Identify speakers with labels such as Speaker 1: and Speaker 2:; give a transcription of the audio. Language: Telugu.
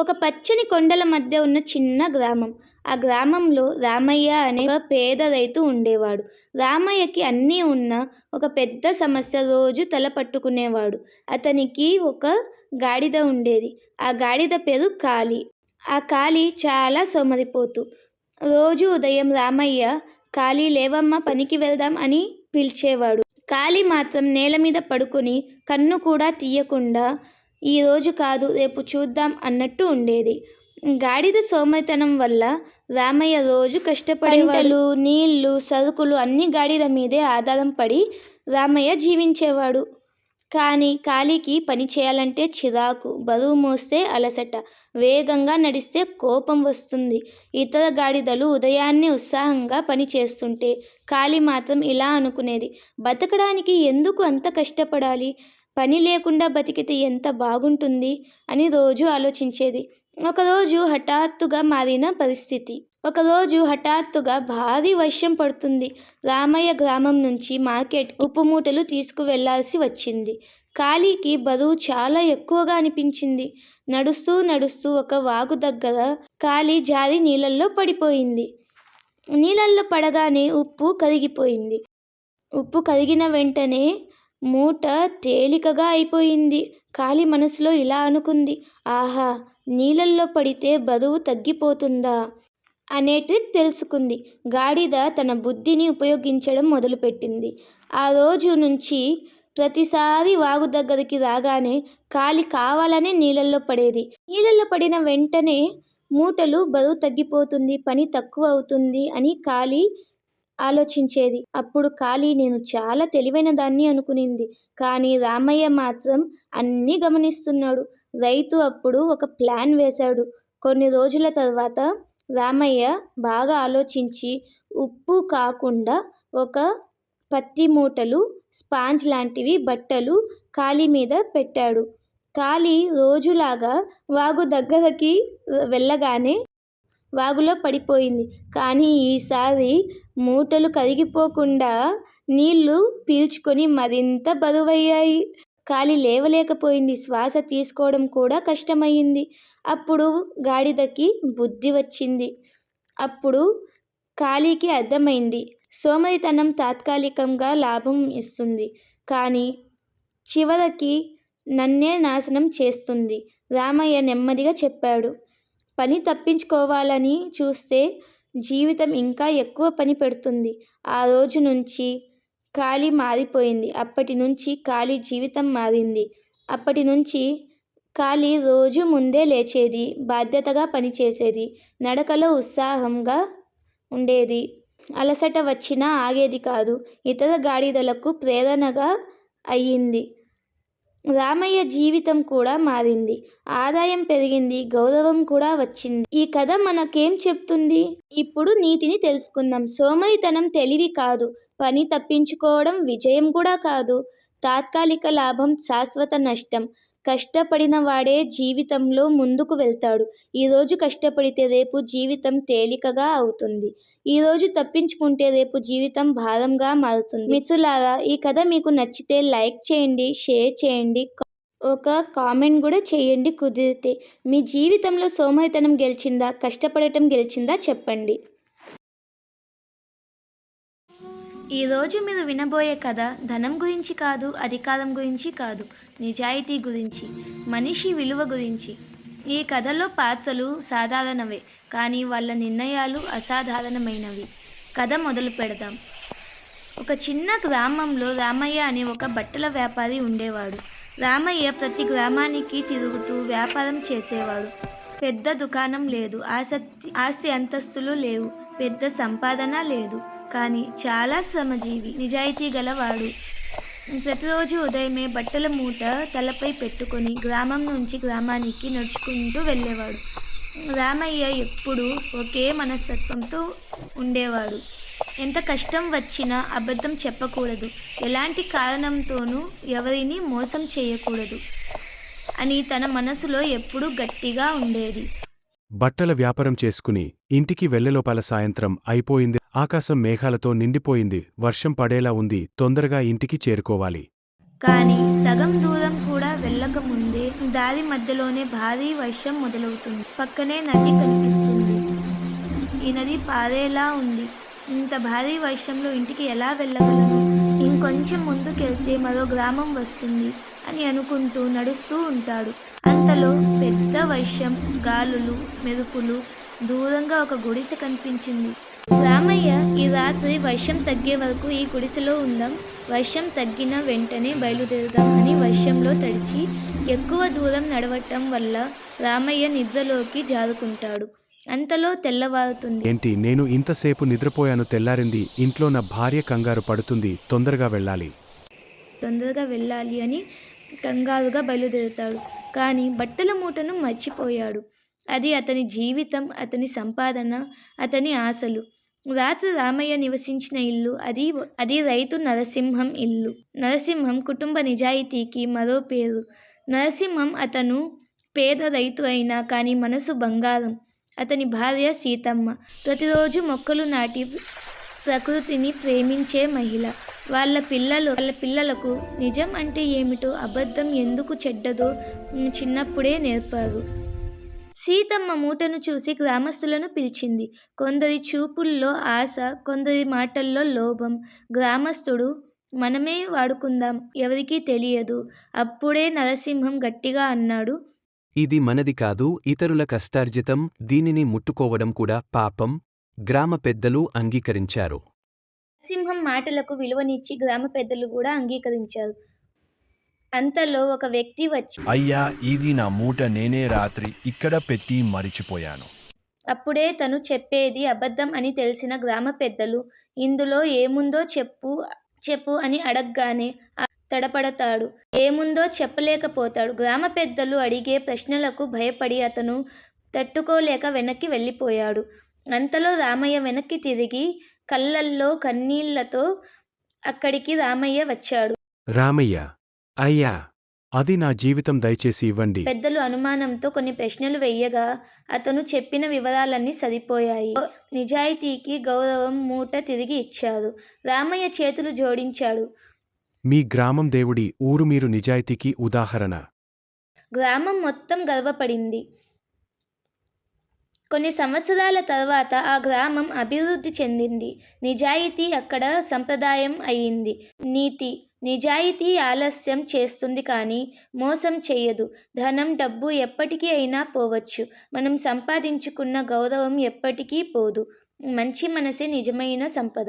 Speaker 1: ఒక పచ్చని కొండల మధ్య ఉన్న చిన్న గ్రామం. ఆ గ్రామంలో రామయ్య అనే ఒక పేద రైతు ఉండేవాడు. రామయ్యకి అన్నీ ఉన్న ఒక పెద్ద సమస్య రోజు తల పట్టుకునేవాడు. అతనికి ఒక గాడిద ఉండేది. ఆ గాడిద పేరు కాళీ. ఆ కాళీ చాలా సోమరిపోతూ. రోజు ఉదయం రామయ్య కాళీ లేవమ్మ పనికి వెళ్దాం అని పిలిచేవాడు. కాళీ మాత్రం నేల మీద పడుకొని కన్ను కూడా తీయకుండా ఈరోజు కాదు రేపు చూద్దాం అన్నట్టు ఉండేది. గాడిద సోమరితనం వల్ల రామయ్య రోజు కష్టపడేవాళ్ళు నీళ్ళు సరుకులు అన్ని గాడిద మీదే ఆధారం పడి రామయ్య జీవించేవాడు. కానీ కాళీకి పని చేయాలంటే చిరాకు బరువు మోస్తే అలసట వేగంగా నడిస్తే కోపం వస్తుంది. ఇతర గాడిదలు ఉదయాన్నే ఉత్సాహంగా పని చేస్తుంటే కాళీ మాత్రం ఇలా అనుకునేది బతకడానికి ఎందుకు అంత కష్టపడాలి? పని లేకుండా బతికితే ఎంత బాగుంటుంది అని రోజు ఆలోచించేది. ఒకరోజు హఠాత్తుగా మారిన పరిస్థితి. ఒకరోజు హఠాత్తుగా భారీ వర్షం పడుతుంది. రామయ్య గ్రామం నుంచి మార్కెట్ ఉప్పు మూటలు తీసుకువెళ్ళాల్సి వచ్చింది. ఖాళీకి బరువు చాలా ఎక్కువగా అనిపించింది. నడుస్తూ నడుస్తూ ఒక వాగు దగ్గర ఖాళీ జారి నీళ్ళల్లో పడిపోయింది. నీళ్ళల్లో పడగానే ఉప్పు కరిగిపోయింది. ఉప్పు కరిగిన వెంటనే మూట తేలికగా అయిపోయింది. కాళీ మనసులో ఇలా అనుకుంది. ఆహా నీళ్ళల్లో పడితే బరువు తగ్గిపోతుందా? అనేటి తెలుసుకుంది. గాడిద తన బుద్ధిని ఉపయోగించడం మొదలుపెట్టింది. ఆ రోజు నుంచి ప్రతిసారి వాగు దగ్గరికి రాగానే కాలి కావాలనే నీళ్ళల్లో పడేది. నీళ్ళల్లో పడిన వెంటనే మూటలు బరువు తగ్గిపోతుంది పని తక్కువ అవుతుంది అని కాలి ఆలోచించేది. అప్పుడు కాళీ నేను చాలా తెలివైన దాన్ని అనుకునింది. కానీ రామయ్య మాత్రం అన్నీ గమనిస్తున్నాడు. రైతు అప్పుడు ఒక ప్లాన్ వేశాడు. కొన్ని రోజుల తర్వాత రామయ్య బాగా ఆలోచించి ఉప్పు కాకుండా ఒక పత్తి మూటలు స్పాంజ్ లాంటివి బట్టలు ఖాళీ మీద పెట్టాడు. ఖాళీ రోజులాగా వాగు దగ్గరకి వెళ్ళగానే వాగులో పడిపోయింది. కానీ ఈసారి మూటలు కరిగిపోకుండా నీళ్ళు పీల్చుకొని మరింత బరువయ్యాయి. కాలి లేవలేకపోయింది. శ్వాస తీసుకోవడం కూడా కష్టమయ్యింది. అప్పుడు గాడిదకి బుద్ధి వచ్చింది. అప్పుడు కాళీకి అర్థమైంది. సోమరితనం తాత్కాలికంగా లాభం ఇస్తుంది. కానీ చివరికి నన్నే నాశనం చేస్తుంది. రామయ్య నెమ్మదిగా చెప్పాడు. పని తప్పించుకోవాలని చూస్తే జీవితం ఇంకా ఎక్కువ పని పెడుతుంది. ఆ రోజు నుంచి ఖాళీ మారిపోయింది. అప్పటి నుంచి ఖాళీ జీవితం మారింది. అప్పటి నుంచి ఖాళీ రోజు ముందే లేచేది బాధ్యతగా పనిచేసేది నడకలో ఉత్సాహంగా ఉండేది. అలసట వచ్చినా ఆగేది కాదు. ఇతర గాడిదలకు ప్రేరణగా అయ్యింది. రామయ్య జీవితం కూడా మారింది. ఆదాయం పెరిగింది. గౌరవం కూడా వచ్చింది. ఈ కథ మనకేం చెప్తుంది? ఇప్పుడు నీతిని తెలుసుకుందాం. సోమరితనం తెలివి కాదు. పని తప్పించుకోవడం విజయం కూడా కాదు. తాత్కాలిక లాభం శాశ్వత నష్టం. కష్టపడిన వాడే జీవితంలో ముందుకు వెళ్తాడు. ఈరోజు కష్టపడితే రేపు జీవితం తేలికగా అవుతుంది. ఈరోజు తప్పించుకుంటే రేపు జీవితం భారంగా మారుతుంది. మిత్రులారా ఈ కథ మీకు నచ్చితే లైక్ చేయండి షేర్ చేయండి ఒక కామెంట్ కూడా చేయండి కుదిరితే. మీ జీవితంలో సోమరితనం గెలిచిందా కష్టపడటం గెలిచిందా చెప్పండి. ఈరోజు మీరు వినబోయే కథ ధనం గురించి కాదు అధికారం గురించి కాదు నిజాయితీ గురించి మనిషి విలువ గురించి. ఈ కథలో పాత్రలు సాధారణవే కానీ వాళ్ళ నిర్ణయాలు అసాధారణమైనవి. కథ మొదలు పెడదాం. ఒక చిన్న గ్రామంలో రామయ్య అనే ఒక బట్టల వ్యాపారి ఉండేవాడు. రామయ్య ప్రతి గ్రామానికి తిరుగుతూ వ్యాపారం చేసేవాడు. పెద్ద దుకాణం లేదు ఆసక్తి ఆస్తి అంతస్తులు లేవు పెద్ద సంపాదన లేదు. కానీ చాలా శ్రమజీవి నిజాయితీ గలవాడు. ప్రతిరోజు ఉదయమే బట్టల మూట తలపై పెట్టుకొని గ్రామం నుంచి గ్రామానికి నడుచుకుంటూ వెళ్ళేవాడు. రామయ్య ఎప్పుడు ఒకే మనస్తత్వంతో ఉండేవాడు. ఎంత కష్టం వచ్చినా అబద్ధం చెప్పకూడదు. ఎలాంటి కారణంతోనూ ఎవరిని మోసం చేయకూడదు అని తన మనసులో ఎప్పుడూ గట్టిగా ఉండేది.
Speaker 2: బట్టల వ్యాపారం చేసుకుని ఇంటికి వెళ్ళలోపల సాయంత్రం అయిపోయింది. ఆకాశం మేఘాలతో నిండిపోయింది. వర్షం పడేలా ఉంది. తొందరగా ఇంటికి చేరుకోవాలి.
Speaker 1: కానీ సగం దూరం కూడా వెళ్ళక వెళ్ళకముందే దారి మధ్యలోనే భారీ వర్షం మొదలవుతుంది. పక్కనే నది కనిపిస్తుంది. ఈ నది పారేలా ఉంది. ఇంత భారీ వర్షంలో ఇంటికి ఎలా వెళ్ళగలను? ఇంకొంచెం ముందుకెళ్తే మరో గ్రామం వస్తుంది అని అనుకుంటూ నడుస్తూ ఉంటాడు. అంతలో పెద్ద వర్షం గాలులు మెరుపులు దూరంగా ఒక గుడిసె కనిపించింది. రామయ్య ఈ రాత్రి వర్షం తగ్గే వరకు ఈ గుడిసెలో ఉందాం. వర్షం తగ్గిన వెంటనే బయలుదేరుదాం అని వర్షంలో తడిచి ఎక్కువ దూరం నడవటం వల్ల రామయ్య నిద్రలోకి జారుకుంటాడు. అంతలో తెల్లవారుతుంది.
Speaker 2: ఏంటి నేను ఇంతసేపు నిద్రపోయాను తెల్లారింది. ఇంట్లో నా భార్య కంగారు పడుతుంది. తొందరగా వెళ్ళాలి.
Speaker 1: తొందరగా వెళ్ళాలి అని కంగారుగా బయలుదేరుతాడు. కానీ బట్టల మూటను మర్చిపోయాడు. అది అతని జీవితం అతని సంపాదన అతని ఆశలు. రాత్రి రామయ్య నివసించిన ఇల్లు అది అది రైతు నరసింహం ఇల్లు. నరసింహం కుటుంబ నిజాయితీకి మరో పేరు. నరసింహం అతను పేద రైతు అయినా కానీ మనసు బంగారం. అతని భార్య సీతమ్మ. ప్రతిరోజు మొక్కలు నాటి ప్రకృతిని ప్రేమించే మహిళ. వాళ్ళ పిల్లలు వాళ్ళ పిల్లలకు నిజం అంటే ఏమిటో అబద్ధం ఎందుకు చెడ్డదో చిన్నప్పుడే నేర్పారు. సీతమ్మ మూటను చూసి గ్రామస్తులను పిలిచింది. కొందరి చూపుల్లో ఆశ కొందరి మాటల్లో లోభం. గ్రామస్తుడు మనమే వాడుకుందాం ఎవరికీ తెలియదు. అప్పుడే నరసింహం గట్టిగా అన్నాడు.
Speaker 3: ఇది మనది కాదు ఇతరుల కష్టార్జితం దీనిని ముట్టుకోవడం కూడా పాపం గ్రామ పెద్దలు అంగీకరించారు.
Speaker 1: సింహం మాటలకు విలువనిచ్చి గ్రామ పెద్దలు కూడా అంగీకరించారు. అంతలో ఒక వ్యక్తి వచ్చి
Speaker 4: అయ్యా ఇది నా మూట నేనే రాత్రి ఇక్కడ పెట్టి మరిచిపోయాను.
Speaker 1: అప్పుడే తను చెప్పేది అబద్ధం అని తెలిసిన గ్రామ పెద్దలు ఇందులో ఏముందో చెప్పు చెప్పు అని అడగగానే తడపడతాడు. ఏముందో చెప్పలేకపోతాడు. గ్రామ పెద్దలు అడిగే ప్రశ్నలకు భయపడి అతను తట్టుకోలేక వెనక్కి వెళ్ళిపోయాడు. అంతలో రామయ్య వెనక్కి తిరిగి కళ్ళల్లో కన్నీళ్ళతో అక్కడికి రామయ్య వచ్చాడు.
Speaker 2: రామయ్య అయ్యా అది నా జీవితం దయచేసి ఇవ్వండి.
Speaker 1: పెద్దలు అనుమానంతో కొన్ని ప్రశ్నలు వెయ్యగా అతను చెప్పిన వివరాలన్నీ సరిపోయాయి. నిజాయితీకి గౌరవం మూట తిరిగి ఇచ్చారు రామయ్య చేతులు జోడించాడు.
Speaker 2: మీ గ్రామం దేవుడి ఊరు మీరు నిజాయితీకి ఉదాహరణ.
Speaker 1: గ్రామం మొత్తం గర్వపడింది. కొన్ని సంవత్సరాల తర్వాత ఆ గ్రామం అభివృద్ధి చెందింది. నిజాయితీ అక్కడ సంప్రదాయం అయింది. నీతి నిజాయితీ ఆలస్యం చేస్తుంది కానీ మోసం చేయదు. ధనం డబ్బు ఎప్పటికీ అయినా పోవచ్చు. మనం సంపాదించుకున్న గౌరవం ఎప్పటికీ పోదు. మంచి మనసే నిజమైన సంపద.